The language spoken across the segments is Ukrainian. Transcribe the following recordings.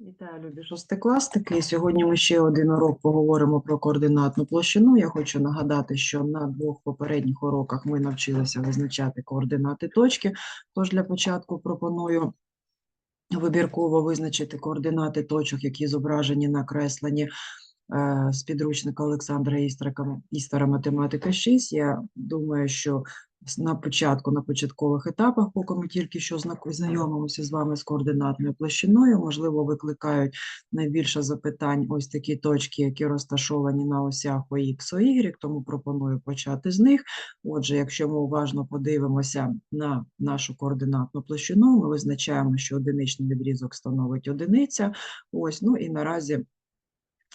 Вітаю, любі шостикласники. Сьогодні ми ще один урок поговоримо про координатну площину. Я хочу нагадати, що на двох попередніх уроках ми навчилися визначати координати точки. Тож для початку пропоную вибірково визначити координати точок, які зображені на кресленні е, з підручника Олександра Істрака, Істера математика 6. Я думаю, що на початку, на початкових етапах, поки ми тільки що знайомимося з вами з координатною площиною, можливо, викликають найбільше запитань ось такі точки, які розташовані на осях ОХ, Y, тому пропоную почати з них. Отже, якщо ми уважно подивимося на нашу координатну площину, ми визначаємо, що одиничний відрізок становить одиниця. Ось, ну і наразі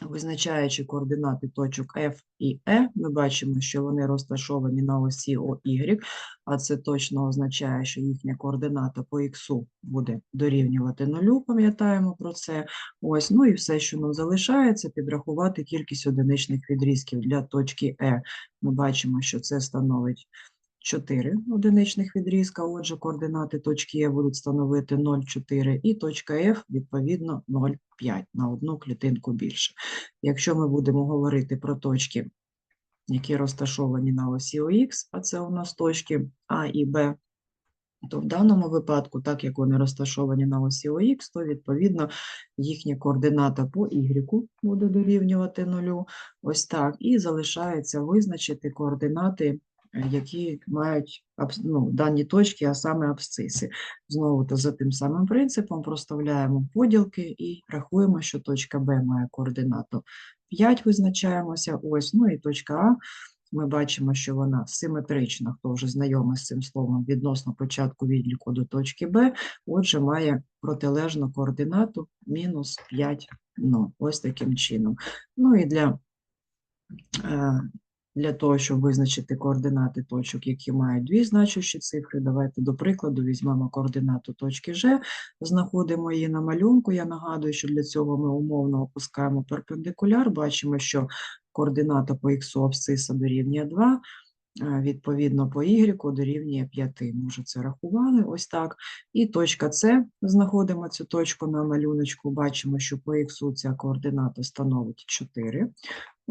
Визначаючи координати точок F і E, ми бачимо, що вони розташовані на осі OY, а це точно означає, що їхня координата по Х буде дорівнювати нулю, пам'ятаємо про це. Ось, ну і все, що нам залишається, підрахувати кількість одиничних відрізків для точки E. Ми бачимо, що це становить 4 одиничних відрізка, отже, координати точки Е будуть становити 0,4 і точка F, відповідно, 0,5 на одну клітинку більше. Якщо ми будемо говорити про точки, які розташовані на осі ОХ, а це у нас точки А і Б, то в даному випадку, так як вони розташовані на осі ОХ, то відповідно їхня координата по Y буде дорівнювати нулю. Ось так. І залишається визначити координати, які мають ну, дані точки, а саме абсциси. Знову то за тим самим принципом проставляємо поділки і рахуємо, що точка Б має координату 5, визначаємося. Ось, ну і точка А ми бачимо, що вона симетрична, хто вже знайомий з цим словом, відносно початку відліку до точки Б, отже, має протилежну координату мінус 5, ну, ось таким чином. Ну і для, е, для того, щоб визначити координати точок, які мають дві значущі цифри, давайте, до прикладу, візьмемо координату точки Ж, знаходимо її на малюнку. Я нагадую, що для цього ми умовно опускаємо перпендикуляр, бачимо, що координата по х абсциса дорівнює 2, відповідно по y дорівнює 5. Ми вже це рахували, ось так. І точка С, знаходимо цю точку на малюночку, бачимо, що по х ця координата становить 4.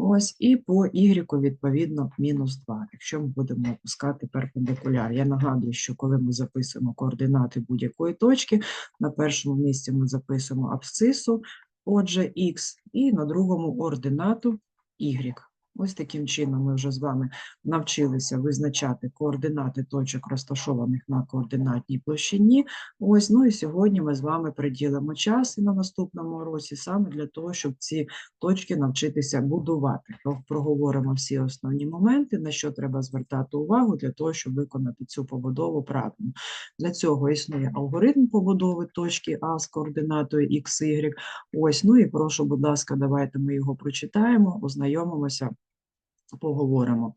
Ось, і по y, відповідно, мінус 2, якщо ми будемо опускати перпендикуляр. Я нагадую, що коли ми записуємо координати будь-якої точки, на першому місці ми записуємо абсцису, отже, х, і на другому ординату y. Ось таким чином ми вже з вами навчилися визначати координати точок, розташованих на координатній площині. Ось, ну і сьогодні ми з вами приділимо час і на наступному уроці саме для того, щоб ці точки навчитися будувати. Про- Проговоримо всі основні моменти, на що треба звертати увагу для того, щоб виконати цю побудову правильно. Для цього існує алгоритм побудови точки А з координатою x, y. Ось, ну і прошу, будь ласка, давайте ми його прочитаємо, ознайомимося, поговоримо.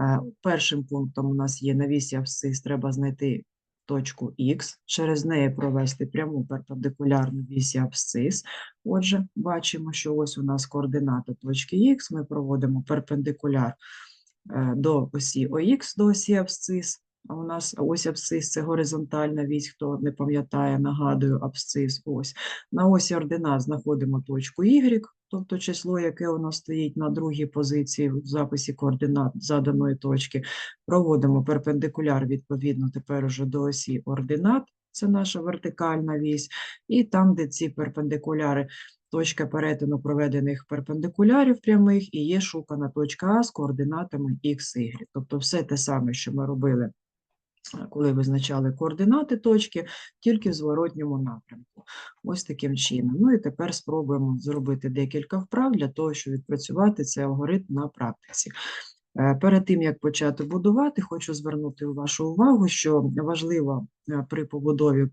Е, Першим пунктом у нас є на вісі треба знайти точку Х, через неї провести пряму перпендикулярну вісі абсцис. Отже, бачимо, що ось у нас координати точки Х, ми проводимо перпендикуляр е, до осі ОХ, до осі абсцис. У нас ось абсцис – це горизонтальна вісь, хто не пам'ятає, нагадую, абсцис ось. На осі ординат знаходимо точку Y, тобто число, яке у нас стоїть на другій позиції в записі координат заданої точки. Проводимо перпендикуляр, відповідно, тепер уже до осі ординат, це наша вертикальна вісь, і там, де ці перпендикуляри, точка перетину проведених перпендикулярів прямих, і є шукана точка А з координатами x, y. Тобто все те саме, що ми робили коли визначали координати точки, тільки в зворотньому напрямку. Ось таким чином. Ну і тепер спробуємо зробити декілька вправ для того, щоб відпрацювати цей алгоритм на практиці. Е, Перед тим, як почати будувати, хочу звернути вашу увагу, що важливо е, при побудові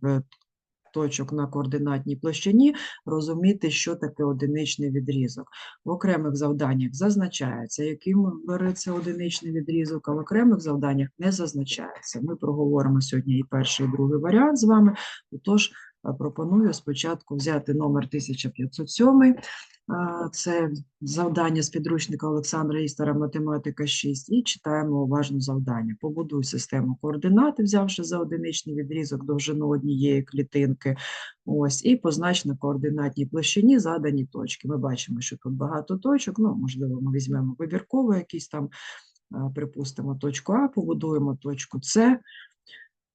точок на координатній площині розуміти, що таке одиничний відрізок. В окремих завданнях зазначається, яким береться одиничний відрізок, а в окремих завданнях не зазначається. Ми проговоримо сьогодні і перший, і другий варіант з вами. Отож, пропоную спочатку взяти номер 1507, А, Це завдання з підручника Олександра Істера «Математика 6» і читаємо уважно завдання. Побудуй систему координат, взявши за одиничний відрізок довжину однієї клітинки. Ось, і познач на координатній площині задані точки. Ми бачимо, що тут багато точок, ну, можливо, ми візьмемо вибірково якісь там, припустимо, точку А, побудуємо точку С,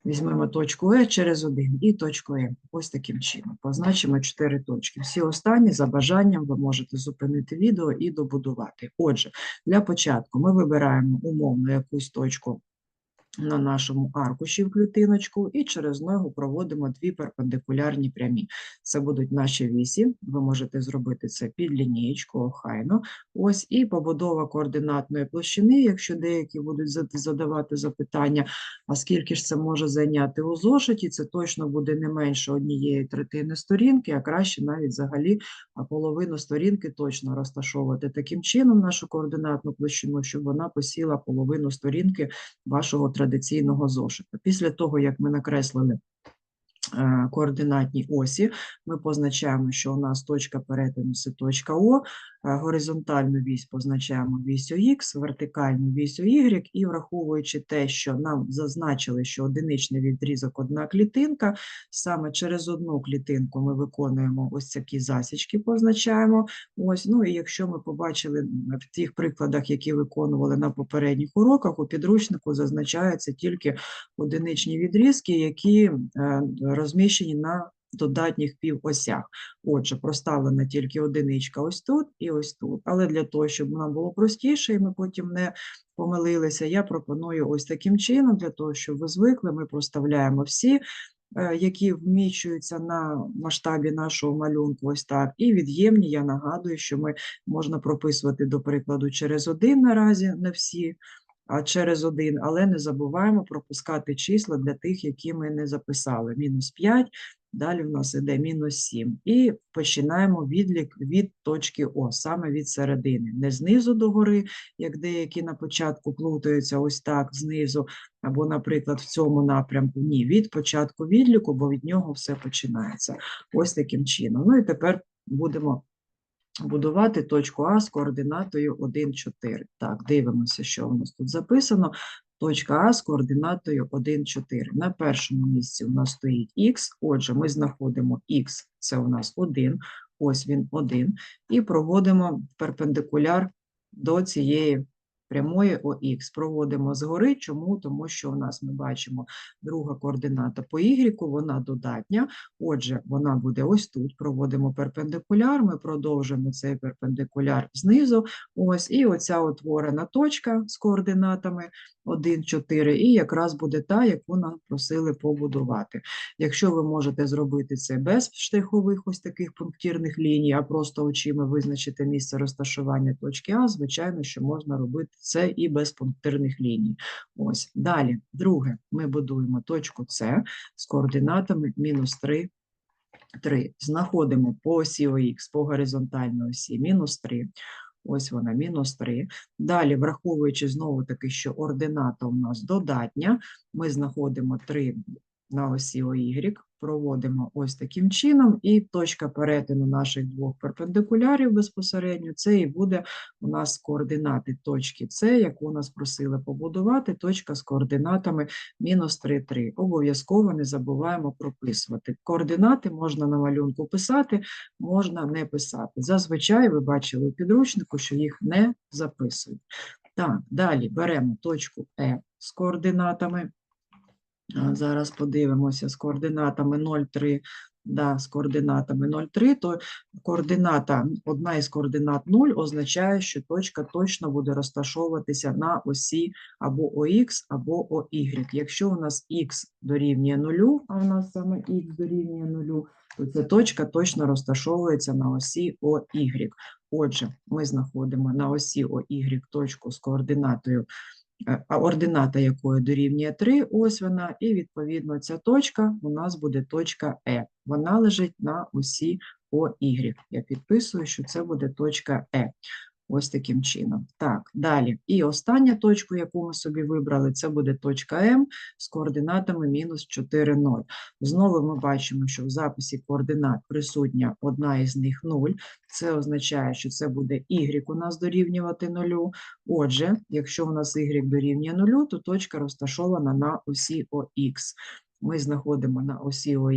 Візьмемо точку Е через 1 і точку М. Ось таким чином. Позначимо 4 точки. Всі останні за бажанням ви можете зупинити відео і добудувати. Отже, для початку ми вибираємо умовно якусь точку на нашому аркуші в клітиночку і через ногу проводимо дві перпендикулярні прямі. Це будуть наші вісі. Ви можете зробити це під лінієчку, охайно. Ось і побудова координатної площини, якщо деякі будуть задавати запитання, а скільки ж це може зайняти у зошиті, це точно буде не менше однієї третини сторінки, а краще навіть взагалі половину сторінки точно розташовувати таким чином нашу координатну площину, щоб вона посіла половину сторінки вашого традиційного зошита. Після того, як ми накреслили е, координатні осі, ми позначаємо, що у нас точка перетину це точка О, е, горизонтальну вісь позначаємо вісю Х, вертикальну вісю Y, і враховуючи те, що нам зазначили, що одиничний відрізок одна клітинка, саме через одну клітинку ми виконуємо ось такі засічки, позначаємо. Ось, ну і якщо ми побачили в тих прикладах, які виконували на попередніх уроках, у підручнику зазначаються тільки одиничні відрізки, які е, розміщені на додатніх півосях. Отже, проставлена тільки одиничка ось тут і ось тут. Але для того, щоб нам було простіше, і ми потім не помилилися, я пропоную ось таким чином, для того, щоб ви звикли, ми проставляємо всі, е, які вміщуються на масштабі нашого малюнку, ось так. І від'ємні, я нагадую, що ми можна прописувати, до прикладу, через один наразі, не всі, через один, але не забуваємо пропускати числа для тих, які ми не записали. Мінус 5, далі в нас іде мінус 7. І починаємо відлік від точки О, саме від середини. Не знизу до гори, як деякі на початку плутаються ось так знизу, або, наприклад, в цьому напрямку. Ні, від початку відліку, бо від нього все починається. Ось таким чином. Ну і тепер будемо будувати точку А з координатою 1, 4. Так, дивимося, що у нас тут записано. Точка А з координатою 1, 4. На першому місці у нас стоїть Х, отже, ми знаходимо Х, це у нас 1, ось він 1, і проводимо перпендикуляр до цієї прямої ОХ. Проводимо згори. Чому? Тому що у нас ми бачимо друга координата по Y, вона додатня, Отже, вона буде ось тут. Проводимо перпендикуляр, ми продовжуємо цей перпендикуляр знизу. Ось, і оця утворена точка з координатами 1, 4, і якраз буде та, яку нам просили побудувати. Якщо ви можете зробити це без штрихових ось таких пунктирних ліній, а просто очима визначити місце розташування точки А, звичайно, що можна робити це і без пунктирних ліній. Ось, далі, друге, ми будуємо точку С з координатами мінус 3, 3. Знаходимо по осі ОХ, по горизонтальній осі мінус 3. Ось вона, мінус 3. Далі, враховуючи знову таки, що ордината у нас додатня, ми знаходимо 3 на осі ОY, проводимо ось таким чином, і точка перетину наших двох перпендикулярів безпосередньо, це і буде у нас координати точки С, яку нас просили побудувати, точка з координатами мінус 3, 3. Обов'язково не забуваємо прописувати. Координати можна на малюнку писати, можна не писати. Зазвичай ви бачили у підручнику, що їх не записують. Так, далі беремо точку Е з координатами. Зараз подивимося з координатами 0,3, да, з координатами 0,3, то координата, одна із координат 0 означає, що точка точно буде розташовуватися на осі або ОХ, або ОY. Якщо у нас х дорівнює 0, а у нас саме х дорівнює 0, то ця точка точно розташовується на осі ОY. Отже, ми знаходимо на осі ОY точку з координатою ордината якої дорівнює 3, ось вона, і відповідно ця точка у нас буде точка Е. Вона лежить на осі ОY. Я підписую, що це буде точка Е. Ось таким чином. Так, далі. І остання точка, яку ми собі вибрали, це буде точка М з координатами мінус 4, 0. Знову ми бачимо, що в записі координат присутня одна із них 0. Це означає, що це буде y у нас дорівнювати 0. Отже, якщо у нас y дорівнює 0, то точка розташована на осі ОХ. Ми знаходимо на осі ОХ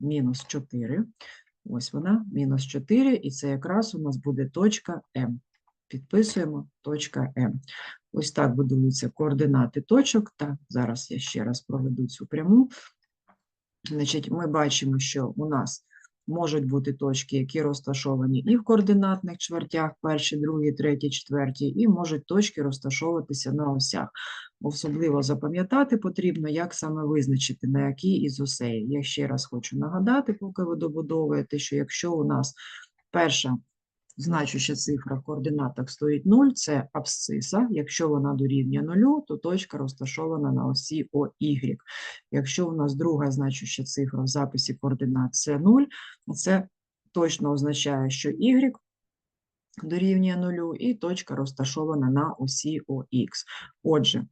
мінус 4. Ось вона, мінус 4, і це якраз у нас буде точка М. Підписуємо точка М. Ось так будуються координати точок. Так, зараз я ще раз проведу цю пряму. Значить, ми бачимо, що у нас можуть бути точки, які розташовані і в координатних чвертях, перші, другі, треті, четверті, і можуть точки розташовуватися на осях. Особливо запам'ятати потрібно, як саме визначити, на якій із осей. Я ще раз хочу нагадати, поки ви добудовуєте, що якщо у нас перша значуща цифра в координатах стоїть 0, це абсциса. Якщо вона дорівнює 0, то точка розташована на осі ОY. Якщо у нас друга значуща цифра в записі координат це 0, це точно означає, що y дорівнює 0 і точка розташована на осі ОХ. Отже,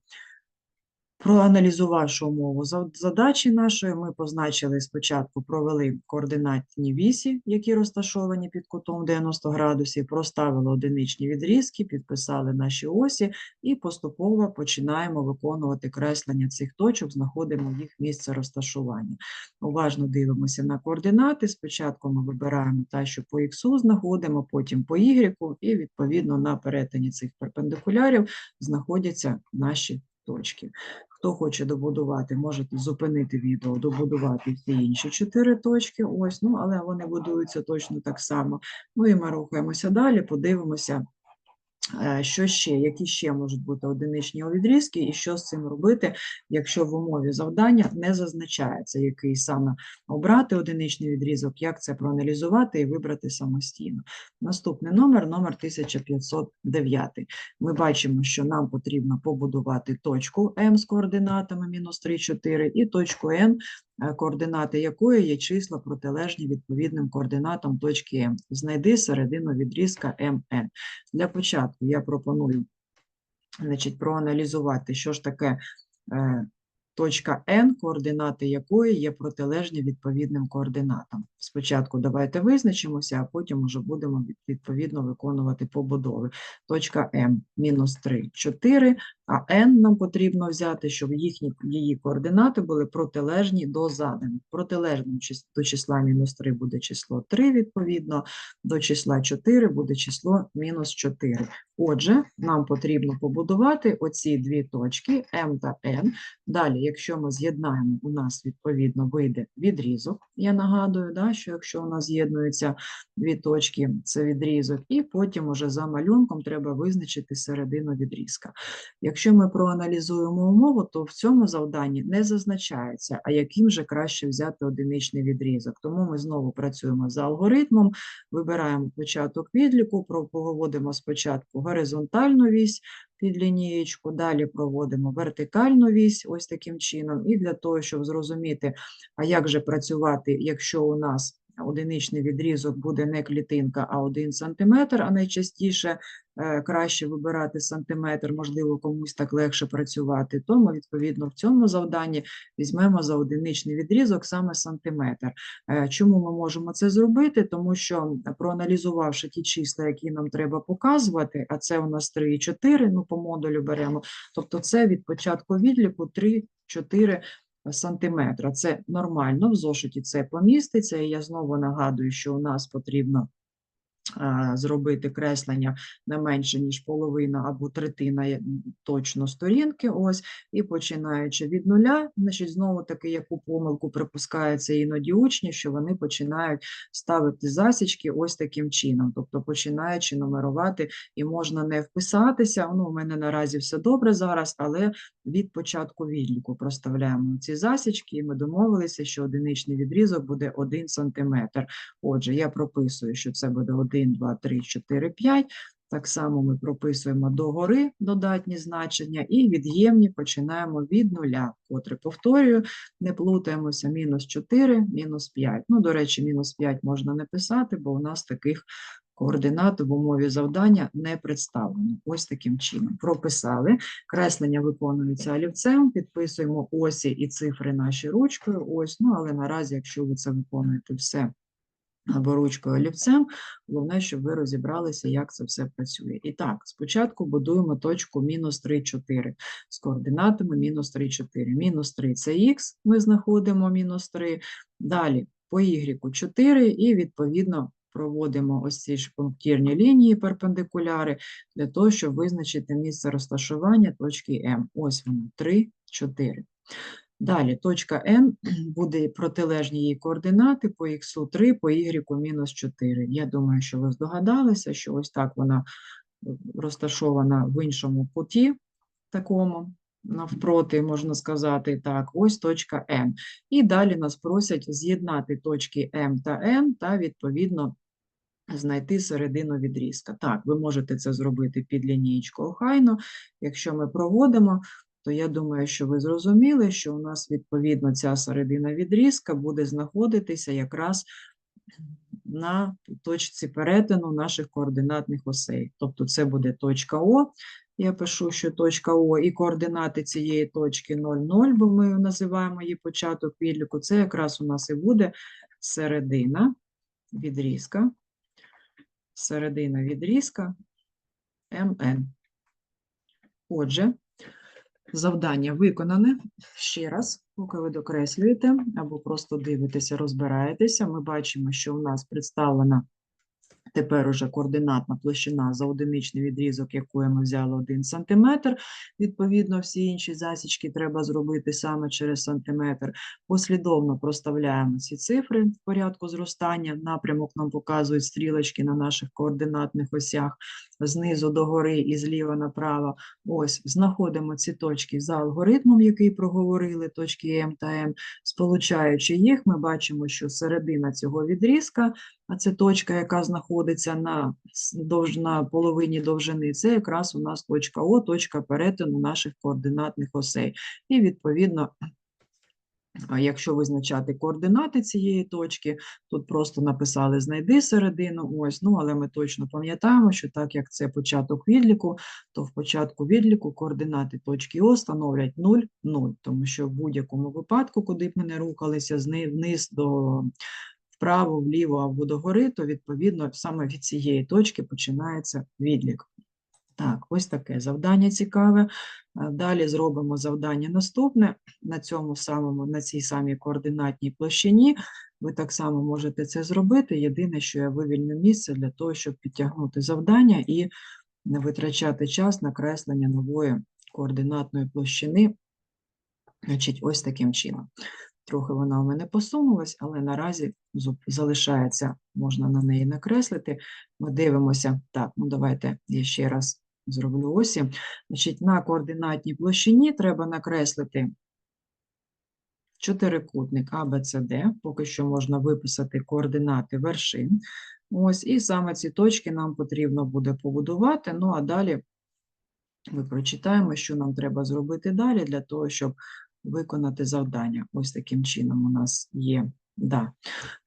Проаналізувавши умову задачі нашої, ми позначили спочатку, провели координатні вісі, які розташовані під кутом 90 градусів, проставили одиничні відрізки, підписали наші осі і поступово починаємо виконувати креслення цих точок, знаходимо їх місце розташування. Уважно дивимося на координати. Спочатку ми вибираємо те, що по х знаходимо, потім по y, і відповідно на перетині цих перпендикулярів знаходяться наші точки. Хто хоче добудувати, можете зупинити відео, добудувати всі інші чотири точки. Ось, ну але вони будуються точно так само. Ну і ми рухаємося далі, подивимося, що ще, які ще можуть бути одиничні відрізки, і що з цим робити, якщо в умові завдання не зазначається, який саме обрати одиничний відрізок, як це проаналізувати і вибрати самостійно. Наступний номер номер 1509. Ми бачимо, що нам потрібно побудувати точку М з координатами мінус 3, 4 і точку е, координати якої є числа протилежні відповідним координатам точки М. Знайди середину відрізка МН. Для початку я пропоную значить, проаналізувати, що ж таке е, точка N, координати якої є протилежні відповідним координатам. Спочатку давайте визначимося, а потім уже будемо відповідно виконувати побудови. Точка М мінус 3, 4, а N нам потрібно взяти, щоб їхні її координати були протилежні до заданих. Протилежним до числа мінус 3 буде число 3, відповідно, до числа 4 буде число мінус 4. Отже, нам потрібно побудувати оці дві точки М та N. Далі, якщо ми з'єднаємо, у нас відповідно вийде відрізок. Я нагадую, да, що якщо у нас з'єднуються дві точки, це відрізок, і потім уже за малюнком треба визначити середину відрізка. Якщо ми проаналізуємо умову, то в цьому завданні не зазначається, а яким же краще взяти одиничний відрізок. Тому ми знову працюємо за алгоритмом, вибираємо початок відліку, проводимо спочатку горизонтальну вісь під лінієчку, далі проводимо вертикальну вісь ось таким чином. І для того, щоб зрозуміти, а як же працювати, якщо у нас одиничний відрізок буде не клітинка, а 1 см, а найчастіше е, краще вибирати сантиметр, можливо, комусь так легше працювати, то ми, відповідно, в цьому завданні візьмемо за одиничний відрізок саме сантиметр. Е, Чому ми можемо це зробити? Тому що, проаналізувавши ті числа, які нам треба показувати, а це у нас 3 і 4, ну, по модулю беремо, тобто це від початку відліку 3-4 сантиметра. Це нормально, в зошиті це поміститься, і я знову нагадую, що у нас потрібно зробити креслення не менше, ніж половина або третина точно сторінки, ось, і починаючи від нуля, значить, знову таки, яку помилку припускаються іноді учні, що вони починають ставити засічки ось таким чином, тобто починаючи нумерувати, і можна не вписатися, ну, у мене наразі все добре зараз, але від початку відліку проставляємо ці засічки, і ми домовилися, що одиничний відрізок буде 1 сантиметр. Отже, я прописую, що це буде 1, 2, 3, 4, 5. Так само ми прописуємо догори додатні значення і від'ємні починаємо від нуля, котре, повторюю, не плутаємося, мінус 4, мінус 5. Ну, до речі, мінус 5 можна не писати, бо у нас таких координат в умові завдання не представлено. Ось таким чином. Прописали. Креслення виконується олівцем, підписуємо осі і цифри наші ручкою. Ось, ну але наразі, якщо ви це виконуєте все або ручкою олівцем, головне, щоб ви розібралися, як це все працює. І так, спочатку будуємо точку мінус 3, 4 з координатами мінус 3, 4. Мінус 3 – це х, ми знаходимо мінус 3. Далі по y 4 і, відповідно, проводимо ось ці ж пунктирні лінії перпендикуляри для того, щоб визначити місце розташування точки М. Ось воно, 3, 4. Далі точка N буде протилежні її координати по х 3, по y мінус 4. Я думаю, що ви здогадалися, що ось так вона е, розташована в іншому куті, такому, навпроти, можна сказати так, ось точка N. І далі нас просять з'єднати точки М та N та, відповідно, знайти середину відрізка. Так, ви можете це зробити під лінієчкою охайно. Якщо ми проводимо, то я думаю, що ви зрозуміли, що у нас, відповідно, ця середина відрізка буде знаходитися якраз на точці перетину наших координатних осей. Тобто це буде точка О. Я пишу, що точка О і координати цієї точки 0, 0, бо ми називаємо її початок відліку. Це якраз у нас і буде середина відрізка. Середина відрізка МН. Отже, Завдання виконане. Ще раз, поки ви докреслюєте або просто дивитеся, розбираєтеся, ми бачимо, що у нас представлена тепер уже координатна площина за одиничний відрізок, якої ми взяли 1 см. Відповідно, всі інші засічки треба зробити саме через сантиметр. Послідовно проставляємо ці цифри в порядку зростання. Напрямок нам показують стрілочки на наших координатних осях знизу до гори і зліва направо. Ось, знаходимо ці точки за алгоритмом, який проговорили, точки М та М. Сполучаючи їх, ми бачимо, що середина цього відрізка, а це точка, яка знаходиться на, на половині довжини, це якраз у нас точка О, точка перетину наших координатних осей. І, відповідно, якщо визначати координати цієї точки, тут просто написали знайди середину, ось, ну, але ми точно пам'ятаємо, що так як це початок відліку, то в початку відліку координати точки О становлять 0, 0, тому що в будь-якому випадку, куди б ми не рухалися, вниз до вправо, вліво або догори, то відповідно саме від цієї точки починається відлік. Так, ось таке завдання цікаве. Е, Далі зробимо завдання наступне на цьому самому, на цій самій координатній площині. Ви так само можете це зробити. Єдине, що я вивільню місце для того, щоб підтягнути завдання і не витрачати час на креслення нової координатної площини. Значить, ось таким чином. Трохи вона у мене посунулась, але наразі залишається, можна на неї накреслити. Ми дивимося. Так, ну давайте я ще раз зроблю осі. Значить, на координатній площині треба накреслити чотирикутник ABCD. Поки що можна виписати координати вершин. Ось, і саме ці точки нам потрібно буде побудувати. Ну а далі ми прочитаємо, що нам треба зробити далі для того, щоб виконати завдання. Ось таким чином у нас є. Да.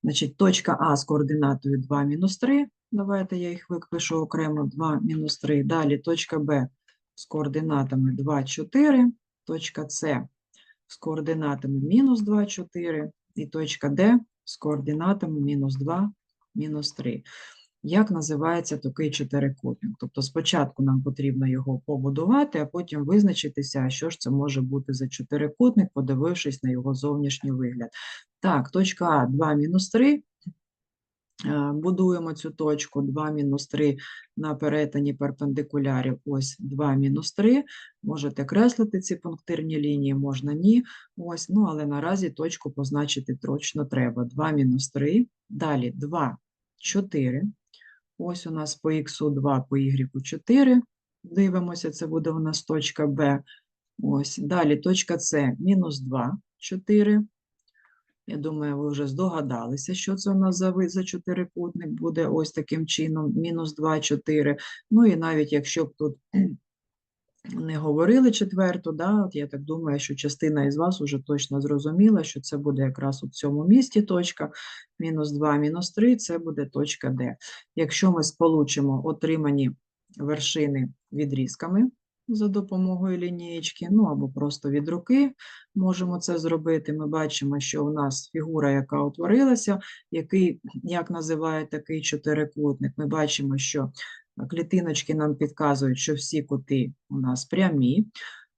Значить, точка А з координатою 2 мінус 3. Давайте я їх випишу окремо 2 мінус 3. Далі точка Б з координатами 2, 4. Точка С з координатами мінус 2, 4. І точка Д з координатами мінус 2, мінус 3 як називається такий чотирикутник. Тобто спочатку нам потрібно його побудувати, а потім визначитися, що ж це може бути за чотирикутник, подивившись на його зовнішній вигляд. Так, точка А 2 мінус 3. Е, Будуємо цю точку 2 мінус 3 на перетині перпендикулярів. Ось 2 мінус 3. Можете креслити ці пунктирні лінії, можна ні. Ось, ну але наразі точку позначити точно треба. 2 мінус 3. Далі 2, 4. Ось у нас по х 2, по y 4. Дивимося, це буде у нас точка Б. Ось. Далі точка С мінус 2, 4. Я думаю, ви вже здогадалися, що це у нас за, ви- за чотирикутник буде ось таким чином, мінус 2, 4. Ну і навіть якщо б тут не говорили четверту, да, от я так думаю, що частина із вас уже точно зрозуміла, що це буде якраз у цьому місці точка, мінус 2, мінус 3, це буде точка Д. Якщо ми сполучимо отримані вершини відрізками за допомогою лінієчки, ну або просто від руки можемо це зробити, ми бачимо, що у нас фігура, яка утворилася, який, як називає такий чотирикутник, ми бачимо, що Клітиночки нам підказують, що всі кути у нас прямі,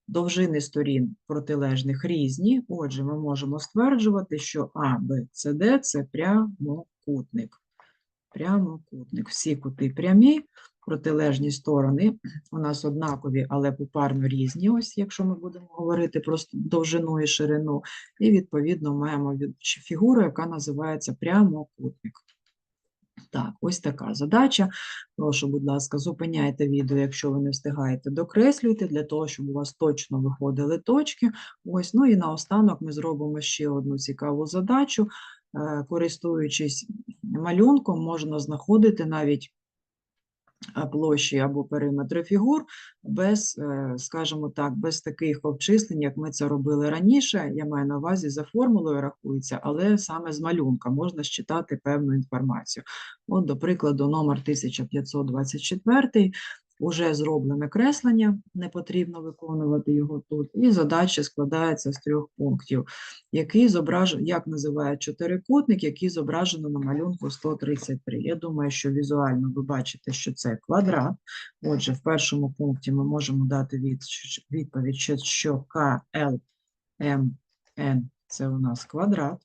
довжини сторін протилежних різні. Отже, ми можемо стверджувати, що А, Б, С, Д – це прямокутник. Прямокутник. Всі кути прямі, протилежні сторони у нас однакові, але попарно різні, ось якщо ми будемо говорити про довжину і ширину. І, відповідно, маємо фігуру, яка називається прямокутник. Так, ось така задача. Прошу, будь ласка, зупиняйте відео, якщо ви не встигаєте, докреслюйте, для того, щоб у вас точно виходили точки. Ось, ну і наостанок ми зробимо ще одну цікаву задачу. Е, Користуючись малюнком, можна знаходити навіть площі або периметри фігур без, е, скажімо так, без таких обчислень, як ми це робили раніше. Я маю на увазі за формулою рахується, але саме з малюнка можна считати певну інформацію. От, до прикладу, номер 1524 Уже зроблене креслення, не потрібно виконувати його тут. І задача складається з трьох пунктів, який зображено, як називають чотирикутник, який зображено на малюнку 133. Я думаю, що візуально ви бачите, що це квадрат. Отже, в першому пункті ми можемо дати від- відповідь, що- КЛМН це у нас квадрат.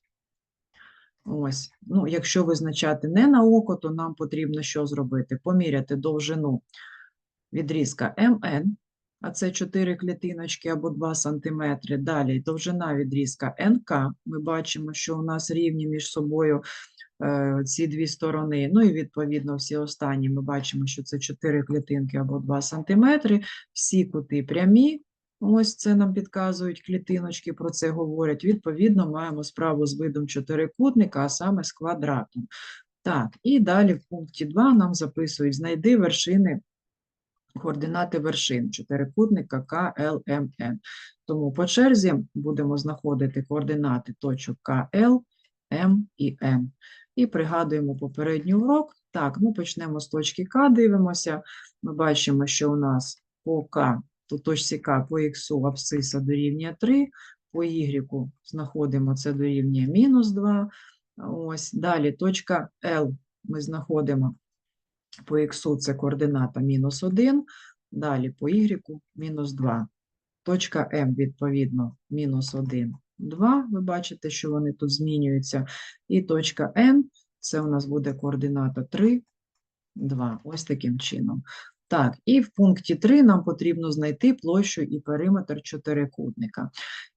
Ось, ну, якщо визначати не на око, то нам потрібно що зробити? Поміряти довжину відрізка МН, а це 4 клітиночки або 2 см. Далі довжина відрізка НК. Ми бачимо, що у нас рівні між собою е, ці дві сторони. Ну і відповідно всі останні ми бачимо, що це 4 клітинки або 2 см. Всі кути прямі. Ось це нам підказують клітиночки, про це говорять. Відповідно, маємо справу з видом чотирикутника, а саме з квадратом. Так, і далі в пункті 2 нам записують знайди вершини координати вершин чотирикутника КЛМН. Тому по черзі будемо знаходити координати точок КЛ, М і Н. І пригадуємо попередній урок. Так, ну почнемо з точки К, дивимося. Ми бачимо, що у нас по К, то точці К по Х абсциса дорівнює 3, по Y знаходимо це дорівнює мінус 2. Ось, далі точка Л ми знаходимо по х це координата мінус 1, далі по y мінус 2. Точка М, відповідно, мінус 1, 2. Ви бачите, що вони тут змінюються. І точка N – це у нас буде координата 3, 2. Ось таким чином. Так, і в пункті 3 нам потрібно знайти площу і периметр чотирикутника.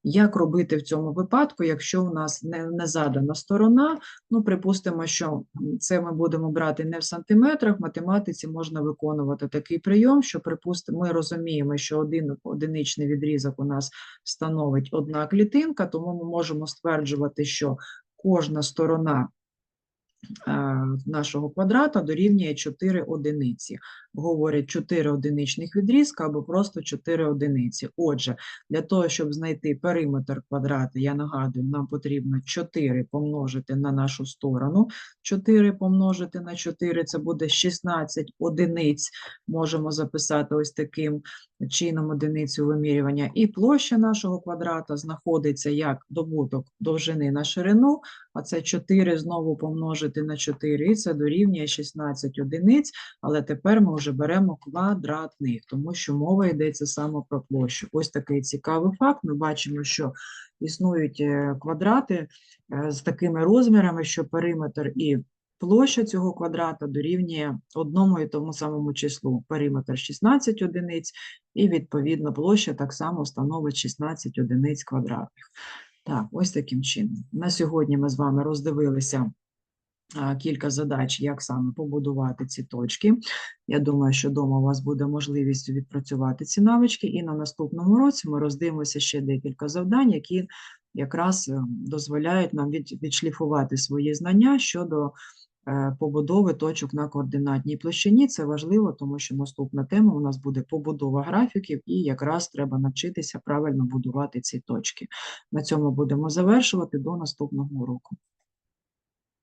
Як робити в цьому випадку, якщо у нас не, не задана сторона, ну, припустимо, що це ми будемо брати не в сантиметрах, в математиці можна виконувати такий прийом, що, припустимо, ми розуміємо, що один одиничний відрізок у нас становить одна клітинка, тому ми можемо стверджувати, що кожна сторона нашого квадрата дорівнює 4 одиниці. Говорять 4 одиничних відрізка або просто 4 одиниці. Отже, для того, щоб знайти периметр квадрата, я нагадую, нам потрібно 4 помножити на нашу сторону. 4 помножити на 4 – це буде 16 одиниць. Можемо записати ось таким чином одиницю вимірювання. І площа нашого квадрата знаходиться як добуток довжини на ширину, а це 4 знову помножити на 4, і це дорівнює 16 одиниць, але тепер ми вже беремо квадратних, тому що мова йдеться саме про площу. Ось такий цікавий факт. Ми бачимо, що існують е, квадрати е, з такими розмірами, що периметр і площа цього квадрата дорівнює одному і тому самому числу. Периметр 16 одиниць, і відповідно площа так само становить 16 одиниць квадратних. Так, ось таким чином. На сьогодні ми з вами роздивилися кілька задач, як саме побудувати ці точки. Я думаю, що вдома у вас буде можливість відпрацювати ці навички, і на наступному році ми роздивимося ще декілька завдань, які якраз е, дозволяють нам відшліфувати свої знання щодо побудови точок на координатній площині. Це важливо, тому що наступна тема у нас буде побудова графіків, і якраз треба навчитися правильно будувати ці точки. На цьому будемо завершувати до наступного уроку.